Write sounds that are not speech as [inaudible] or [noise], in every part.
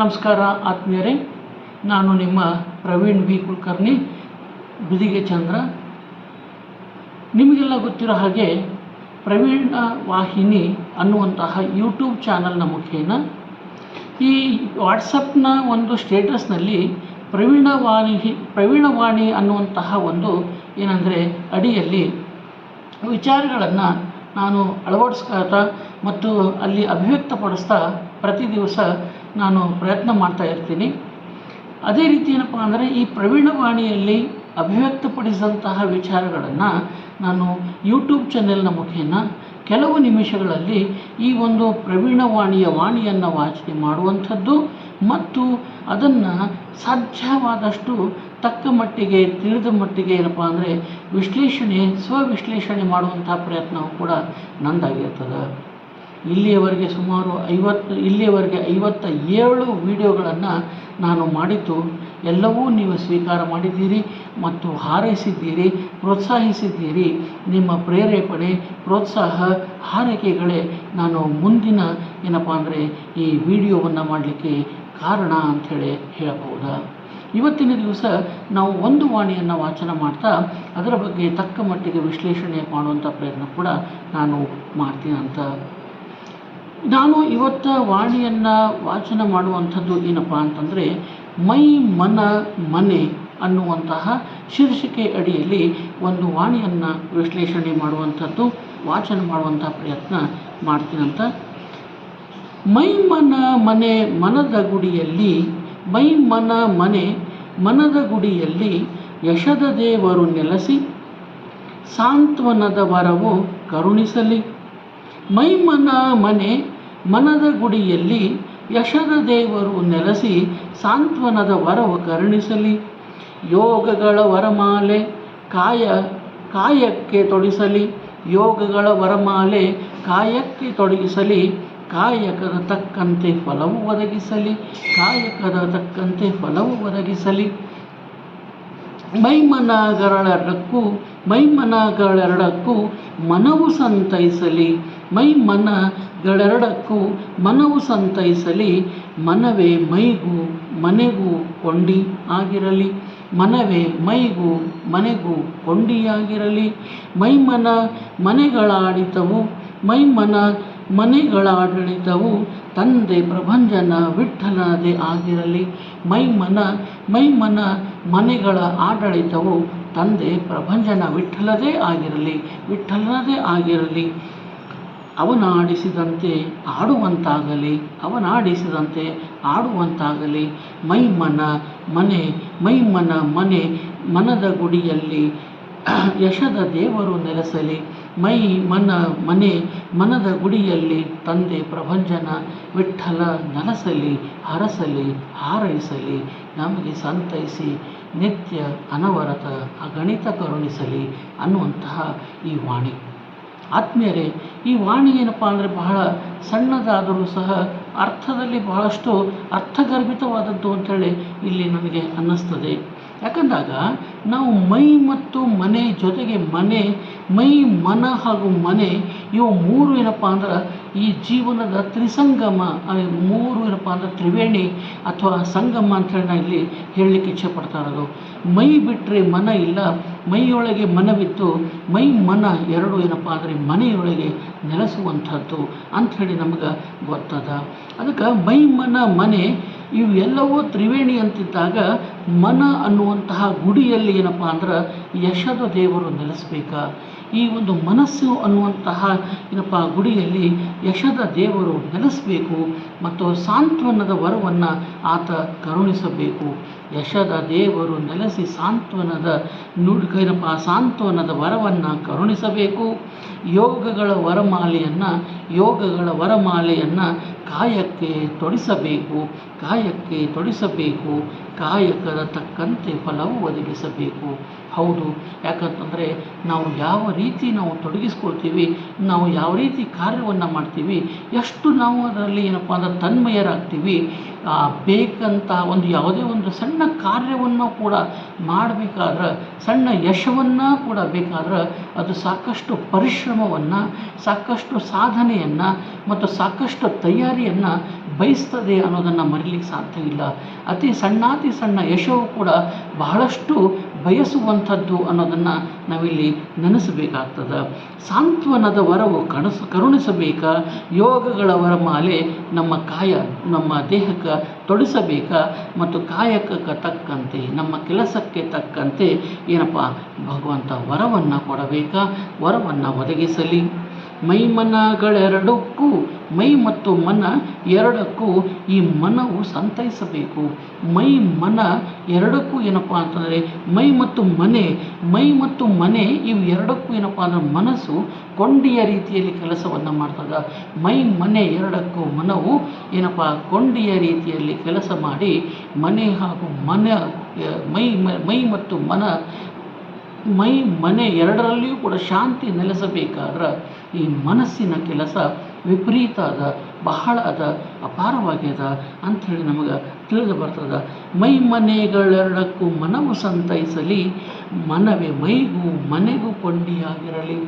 ನಮಸ್ಕಾರ ಆತ್ಮೀಯರೇ, ನಾನು ನಿಮ್ಮ ಪ್ರವೀಣ್ ಬಿ ಕುಲಕರ್ಣಿ, ಬಿದಿಗೆ ಚಂದ್ರ. ನಿಮಗೆಲ್ಲ ಗೊತ್ತಿರೋ ಹಾಗೆ ಪ್ರವೀಣ ವಾಹಿನಿ ಅನ್ನುವಂತಹ ಯೂಟ್ಯೂಬ್ ಚಾನಲ್ನ ಮುಖೇನ ಈ ವಾಟ್ಸಪ್ನ ಒಂದು ಸ್ಟೇಟಸ್ನಲ್ಲಿ ಪ್ರವೀಣ ವಾಣಿ ಪ್ರವೀಣವಾಣಿ ಅನ್ನುವಂತಹ ಒಂದು ಏನಂದರೆ ಅಡಿಯಲ್ಲಿ ವಿಚಾರಗಳನ್ನು ನಾನು ಅಳವಡಿಸ್ಕೊಳ್ತಾ ಮತ್ತು ಅಲ್ಲಿ ಅಭಿವ್ಯಕ್ತಪಡಿಸ್ತಾ ಪ್ರತಿ ದಿವಸ ನಾನು ಪ್ರಯತ್ನ ಮಾಡ್ತಾ ಇರ್ತೀನಿ. ಅದೇ ರೀತಿ ಏನಪ್ಪ ಅಂದರೆ ಈ ಪ್ರವೀಣವಾಣಿಯಲ್ಲಿ ಅಭಿವ್ಯಕ್ತಪಡಿಸಿದಂತಹ ವಿಚಾರಗಳನ್ನು ನಾನು ಯೂಟ್ಯೂಬ್ ಚಾನೆಲ್ನ ಮುಖೇನ ಕೆಲವು ನಿಮಿಷಗಳಲ್ಲಿ ಈ ಒಂದು ಪ್ರವೀಣವಾಣಿಯ ವಾಣಿಯನ್ನು ವಾಚನೆ ಮಾಡುವಂಥದ್ದು ಮತ್ತು ಅದನ್ನು ಸಾಧ್ಯವಾದಷ್ಟು ತಕ್ಕ ಮಟ್ಟಿಗೆ, ತಿಳಿದ ಮಟ್ಟಿಗೆ ಏನಪ್ಪ ಅಂದರೆ ವಿಶ್ಲೇಷಣೆ, ಸ್ವವಿಶ್ಲೇಷಣೆ ಮಾಡುವಂಥ ಪ್ರಯತ್ನವು ಕೂಡ ನಂದಾಗಿರ್ತದೆ. ಇಲ್ಲಿಯವರೆಗೆ ಸುಮಾರು ಐವತ್ತು, ಇಲ್ಲಿಯವರೆಗೆ ಐವತ್ತ ಏಳು ವೀಡಿಯೋಗಳನ್ನು ನಾನು ಮಾಡಿದ್ದು. ಎಲ್ಲವೂ ನೀವು ಸ್ವೀಕಾರ ಮಾಡಿದ್ದೀರಿ ಮತ್ತು ಹಾರೈಸಿದ್ದೀರಿ, ಪ್ರೋತ್ಸಾಹಿಸಿದ್ದೀರಿ. ನಿಮ್ಮ ಪ್ರೇರೇಪಣೆ, ಪ್ರೋತ್ಸಾಹ, ಹಾರೈಕೆಗಳೇ ನಾನು ಮುಂದಿನ ಏನಪ್ಪ ಅಂದರೆ ಈ ವಿಡಿಯೋವನ್ನು ಮಾಡಲಿಕ್ಕೆ ಕಾರಣ ಅಂಥೇಳಿ ಹೇಳಬಹುದಾ? ಇವತ್ತಿನ ದಿವಸ ನಾವು ಒಂದು ವಾಣಿಯನ್ನು ವಾಚನ ಮಾಡ್ತಾ ಅದರ ಬಗ್ಗೆ ತಕ್ಕ ಮಟ್ಟಿಗೆ ವಿಶ್ಲೇಷಣೆ ಮಾಡುವಂಥ ಪ್ರಯತ್ನ ಕೂಡ ನಾನು ಮಾಡ್ತೀನಿ ಅಂತ ನಾನು ಇವತ್ತ ವಾಣಿಯನ್ನು ವಾಚನ ಮಾಡುವಂಥದ್ದು ಏನಪ್ಪ ಅಂತಂದರೆ, ಮೈ ಮನ ಮನೆ ಅನ್ನುವಂತಹ ಶೀರ್ಷಿಕೆ ಅಡಿಯಲ್ಲಿ ಒಂದು ವಾಣಿಯನ್ನು ವಿಶ್ಲೇಷಣೆ ಮಾಡುವಂಥದ್ದು, ವಾಚನ ಮಾಡುವಂಥ ಪ್ರಯತ್ನ ಮಾಡ್ತೀನಂತ ಮೈ ಮನ ಮನೆ ಮನದ ಗುಡಿಯಲ್ಲಿ, ಮೈ ಮನ ಮನೆ ಮನದ ಗುಡಿಯಲ್ಲಿ ಯಶದ ದೇವರು ನೆಲೆಸಿ, ಸಾಂತ್ವನದ ವರವು ಕರುಣಿಸಲಿ. ಮೈ ಮನ ಮನೆ ಮನದ ಗುಡಿಯಲ್ಲಿ ಯಶದ ದೇವರು ನೆಲೆಸಿ ಸಾಂತ್ವನದ ವರವು ಕರುಣಿಸಲಿ. ಯೋಗಗಳ ವರಮಾಲೆ ಕಾಯ, ಕಾಯಕ್ಕೆ ತೊಡಿಸಲಿ. ಯೋಗಗಳ ವರಮಾಲೆ ಕಾಯಕ್ಕೆ ತೊಡಗಿಸಲಿ. ಕಾಯಕದ ತಕ್ಕಂತೆ ಫಲವು ಒದಗಿಸಲಿ. ಕಾಯಕದ ತಕ್ಕಂತೆ ಫಲವು ಒದಗಿಸಲಿ. ಮೈಮನಗಳೆರಡಕ್ಕೂ ಮೈಮನಗಳೆರಡಕ್ಕೂ ಮನವು ಸಂತೈಸಲಿ ಮೈಮನಗಳೆರಡಕ್ಕೂ ಮನವು ಸಂತೈಸಲಿ, ಮನವೇ ಮೈಗೂ ಮನೆಗೂ ಕೊಂಡಿ ಆಗಿರಲಿ ಮನವೇ ಮೈಗೂ ಮನೆಗೂ ಕೊಂಡಿಯಾಗಿರಲಿ, ಮೈಮನ ಮನೆಗಳಾಡಿತವು, ಮೈಮನ ಮನೆಗಳಾಡಳಿತವು ತಂದೆ ಪ್ರಭಂಜನ ವಿಠ್ಠಲನದೇ ಆಗಿರಲಿ. ಮೈಮನ ಮೈಮನ ಮನೆಗಳ ಆಡಳಿತವು ತಂದೆ ಪ್ರಭಂಜನ ವಿಠ್ಠಲದೇ ಆಗಿರಲಿ ವಿಠ್ಠಲನದೇ ಆಗಿರಲಿ. ಅವನಾಡಿಸಿದಂತೆ ಆಡುವಂತಾಗಲಿ ಅವನಾಡಿಸಿದಂತೆ ಆಡುವಂತಾಗಲಿ. ಮೈಮನ ಮನೆ ಮೈಮನ ಮನೆ ಮನದ ಗುಡಿಯಲ್ಲಿ [clears throat] ಯಶದ ದೇವರು ನೆಲೆಸಲಿ, ಮೈ ಮನ, ಮನೆ ಮನದ ಗುಡಿಯಲ್ಲಿ ತಂದೆ ಪ್ರಭಂಜನ ವಿಠಲ ನೆಲೆಸಲಿ, ಹರಸಲಿ, ಹಾರೈಸಲಿ, ನಮಗೆ ಸಂತೈಸಿ, ನಿತ್ಯ ಅನವರತ ಅಗಣಿತ ಕರುಣಿಸಲಿ ಅನ್ನುವಂತಹ ಈ ವಾಣಿ. ಆತ್ಮೀಯರೇ, ಈ ವಾಣಿ ಏನಪ್ಪ ಅಂದರೆ ಬಹಳ ಸಣ್ಣದಾದರೂ ಸಹ ಅರ್ಥದಲ್ಲಿ ಬಹಳಷ್ಟು ಅರ್ಥಗರ್ಭಿತವಾದದ್ದು ಅಂತೇಳಿ ಇಲ್ಲಿ ನನಗೆ ಅನ್ನಿಸ್ತದೆ. ಯಾಕಂದಾಗ ನಾವು ಮೈ ಮತ್ತು ಮನೆ ಜೊತೆಗೆ ಮನೆ, ಮೈ, ಮನ ಹಾಗೂ ಮನೆ, ಇವು ಮೂರು ಏನಪ್ಪ ಅಂದ್ರೆ ಈ ಜೀವನದ ತ್ರಿಸಂಗಮ ಮೂರು ಏನಪ್ಪ ಅಂದ್ರೆ ತ್ರಿವೇಣಿ ಅಥವಾ ಸಂಗಮ ಅಂಥೇಳಿ ನಾನು ಇಲ್ಲಿ ಹೇಳಲಿಕ್ಕೆ ಇಚ್ಛೆ ಪಡ್ತಾ ಇರೋದು. ಮೈ ಬಿಟ್ಟರೆ ಮನ ಇಲ್ಲ, ಮೈಯೊಳಗೆ ಮನವಿತ್ತು, ಮೈ, ಮನ ಎರಡು ಏನಪ್ಪ ಅಂದರೆ ಮನೆಯೊಳಗೆ ನೆಲೆಸುವಂಥದ್ದು ಅಂಥೇಳಿ ನಮ್ಗೆ ಗೊತ್ತದ. ಅದಕ್ಕೆ ಮೈ, ಮನ, ಮನೆ ಇವೆಲ್ಲವೂ ತ್ರಿವೇಣಿ ಅಂತಿದ್ದಾಗ ಮನ ಅನ್ನುವಂತಹ ಗುಡಿಯಲ್ಲಿ ಏನಪ್ಪ ಅಂದ್ರೆ ಯಶದ ದೇವರು ನೆಲೆಸ್ಬೇಕಾ. ಈ ಒಂದು ಮನಸ್ಸು ಅನ್ನುವಂತಹ ಏನಪ್ಪ ಗುಡಿಯಲ್ಲಿ ಯಶದ ದೇವರು ನೆಲೆಸಬೇಕು ಮತ್ತು ಸಾಂತ್ವನದ ವರವನ್ನು ಆತ ಕರುಣಿಸಬೇಕು. ಯಶದ ದೇವರು ನೆಲೆಸಿ ಸಾಂತ್ವನದ ನುಡ್ ಏನಪ್ಪ ಸಾಂತ್ವನದ ವರವನ್ನು ಕರುಣಿಸಬೇಕು. ಯೋಗಗಳ ವರಮಾಲೆಯನ್ನು ಯೋಗಗಳ ವರಮಾಲೆಯನ್ನು ಕಾಯಕ್ಕೆ ತೊಡಿಸಬೇಕು. ಕಾಯಕ್ಕೆ ತೊಡಿಸಬೇಕು. ಕಾಯಕದ ತಕ್ಕಂತೆ ಫಲವು ಒದಗಿಸಬೇಕು. ಹೌದು. ಯಾಕಂತಂದರೆ ನಾವು ಯಾವ ರೀತಿ ನಾವು ತೊಡಗಿಸ್ಕೊಳ್ತೀವಿ, ನಾವು ಯಾವ ರೀತಿ ಕಾರ್ಯವನ್ನು ಮಾಡ್ತೀವಿ, ಎಷ್ಟು ನಾವು ಅದರಲ್ಲಿ ಏನಪ್ಪ ಅಂದರೆ ತನ್ಮಯರಾಗ್ತೀವಿ ಬೇಕಂತ ಒಂದು ಯಾವುದೇ ಒಂದು ಸಣ್ಣ ಕಾರ್ಯವನ್ನು ಕೂಡ ಮಾಡಬೇಕಾದ್ರೆ, ಸಣ್ಣ ಯಶವನ್ನು ಕೂಡ ಬೇಕಾದ್ರೆ ಅದು ಸಾಕಷ್ಟು ಪರಿಶ್ರಮವನ್ನು, ಸಾಕಷ್ಟು ಸಾಧನೆಯನ್ನು ಮತ್ತು ಸಾಕಷ್ಟು ತಯಾರಿಯನ್ನು ಬಯಸ್ತದೆ ಅನ್ನೋದನ್ನು ಮರಿಲಿಕ್ಕೆ ಸಾಧ್ಯ ಇಲ್ಲ. ಅತಿ ಸಣ್ಣಾತಿ ಸಣ್ಣ ಯಶವು ಕೂಡ ಬಹಳಷ್ಟು ಬಯಸುವಂಥದ್ದು ಅನ್ನೋದನ್ನು ನಾವಿಲ್ಲಿ ನೆನೆಸಬೇಕಾಗ್ತದೆ. ಸಾಂತ್ವನದ ವರವು ಕಣಸ, ಕರುಣಿಸಬೇಕ? ಯೋಗಗಳ ವರಮಾಲೆ ನಮ್ಮ ಕಾಯ, ನಮ್ಮ ದೇಹಕ್ಕೆ ತೊಡಿಸಬೇಕ? ಮತ್ತು ಕಾಯಕಕ್ಕೆ ತಕ್ಕಂತೆ, ನಮ್ಮ ಕೆಲಸಕ್ಕೆ ತಕ್ಕಂತೆ ಏನಪ್ಪ? ಭಗವಂತ ವರವನ್ನು ಕೊಡಬೇಕಾ? ವರವನ್ನು ಒದಗಿಸಲಿ. ಮೈಮನಗಳೆರಡಕ್ಕೂ, ಮೈ ಮತ್ತು ಮನ ಎರಡಕ್ಕೂ ಈ ಮನವು ಸಂತೈಸಬೇಕು. ಮೈ ಮನ ಎರಡಕ್ಕೂ ಏನಪ್ಪ ಅಂತಂದರೆ, ಮೈ ಮತ್ತು ಮನೆ, ಮೈ ಮತ್ತು ಮನೆ ಇವು ಎರಡಕ್ಕೂ ಏನಪ್ಪ ಅಂದರೆ ಮನಸ್ಸು ಕೊಂಡಿಯ ರೀತಿಯಲ್ಲಿ ಕೆಲಸವನ್ನು ಮಾಡ್ತದೆ. ಮೈ ಮನೆ ಎರಡಕ್ಕೂ ಮನವು ಏನಪ್ಪ, ಕೊಂಡಿಯ ರೀತಿಯಲ್ಲಿ ಕೆಲಸ ಮಾಡಿ ಮನೆ ಹಾಗೂ ಮನ, ಮೈ ಮೈ ಮತ್ತು ಮನ ಮೈ ಮನೆ ಎರಡರಲ್ಲಿಯೂ ಕೂಡ ಶಾಂತಿ ನೆಲೆಸಬೇಕಾದ್ರೆ ಈ ಮನಸ್ಸಿನ ಕೆಲಸ ವಿಪರೀತ ಅದ ಬಹಳ ಅದ ಅಪಾರವಾಗ್ಯದ ಅಂಥೇಳಿ ನಮಗೆ ತಿಳಿದು ಬರ್ತದೆ. ಮೈ ಮನೆಗಳೆರಡಕ್ಕೂ ಮನವು ಸಂತೈಸಲಿ, ಮನವೇ ಮೈಗೂ ಮನೆಗೂ ಕೊಂಡಿಯಾಗಿರಲಿ.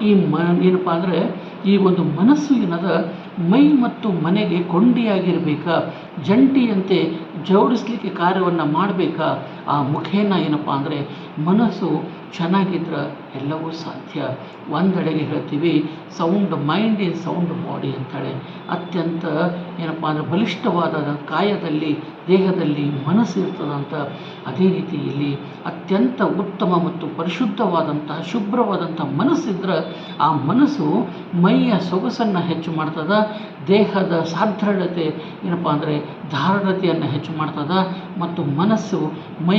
ಈ ಮ, ಏನಪ್ಪ ಅಂದರೆ ಈ ಒಂದು ಮನಸ್ಸು ಏನದ? ಮೈ ಮತ್ತು ಮನೆಗೆ ಕೊಂಡಿಯಾಗಿರಬೇಕಾ? ಜಂಟಿಯಂತೆ ಜೋಡಿಸ್ಲಿಕ್ಕೆ ಕಾರ್ಯವನ್ನು ಮಾಡಬೇಕಾ? ಆ ಮುಖೇನ ಏನಪ್ಪ ಅಂದರೆ, ಮನಸ್ಸು ಚೆನ್ನಾಗಿದ್ರೆ ಎಲ್ಲವೂ ಸಾಧ್ಯ. ಒಂದೆಡೆಗೆ ಹೇಳ್ತೀವಿ sound mind in sound body ಅಂತಾಳೆ. ಅತ್ಯಂತ ಏನಪ್ಪ ಅಂದರೆ ಬಲಿಷ್ಠವಾದ ಕಾಯದಲ್ಲಿ, ದೇಹದಲ್ಲಿ ಮನಸ್ಸು ಇರ್ತದಂತ ಅದೇ ರೀತಿ ಇಲ್ಲಿ ಅತ್ಯಂತ ಉತ್ತಮ ಮತ್ತು ಪರಿಶುದ್ಧವಾದಂತಹ ಶುಭ್ರವಾದಂಥ ಮನಸ್ಸಿದ್ರೆ ಆ ಮನಸ್ಸು ಮೈಯ ಸೊಗಸನ್ನು ಹೆಚ್ಚು ಮಾಡ್ತದ, ದೇಹದ ಸಾದೃಢತೆ ಏನಪ್ಪ ಅಂದರೆ ಧಾರಣತೆಯನ್ನು ಹೆಚ್ಚು ಮಾಡ್ತದೆ ಮತ್ತು ಮನಸ್ಸು ಮೈ